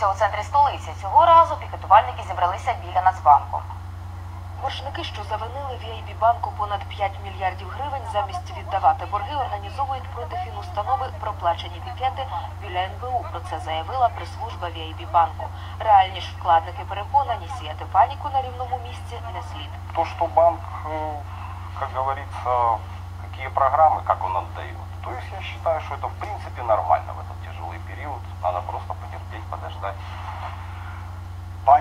відбувся у центрі столиці. Цього разу пікетувальники зібралися біля Нацбанку. Боржники, що завинили VIB банку понад 5 мільярдів гривень, замість віддавати борги, організовують проти фінустанови проплачені пікети біля НБУ. Про це заявила прес-служба VIB банку. Реальні ж вкладники переконані, сіяти паніку на рівному місці не слід. То, что банк, э, как говорится, какие программы, как он отдает. То есть я считаю, что это в принципе нормально в этот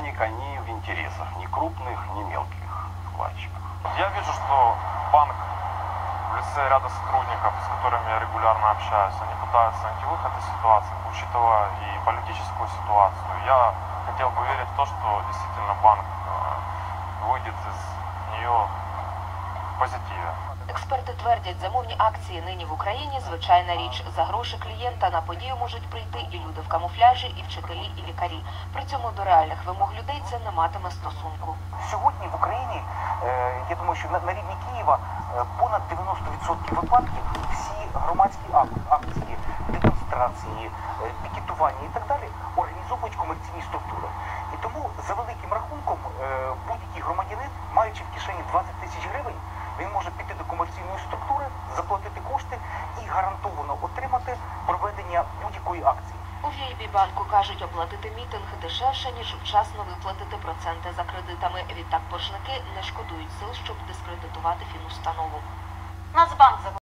Паника не в интересах ни крупных, ни мелких вкладчиков. Я вижу, что банк в лице ряда сотрудников, с которыми я регулярно общаюсь, они пытаются найти выход из ситуации, учитывая и политическую ситуацию. Я хотел бы верить в то, что действительно банк э, выйдет из нее позитиве. Експерти твердять, замовні акції нині в Україні звичайна річ. За гроші клієнта на подію можуть прийти і люди в камуфляжі, і вчителі, і лікарі. При цьому до реальних вимог людей це не матиме стосунку. Сьогодні в Україні, е, я думаю, що на, рівні Києва е, понад 90% випадків всі громадські ак- акції, демонстрації, е, пікетування і так далі організовують комерційні структури. І тому за великим рахунком е, гарантовано отримати проведення будь-якої акції. У VIB банку кажуть, оплатити мітинг дешевше, ніж вчасно виплатити проценти за кредитами. Відтак боржники не шкодують сил, щоб дискредитувати фінустанову. Нацбанк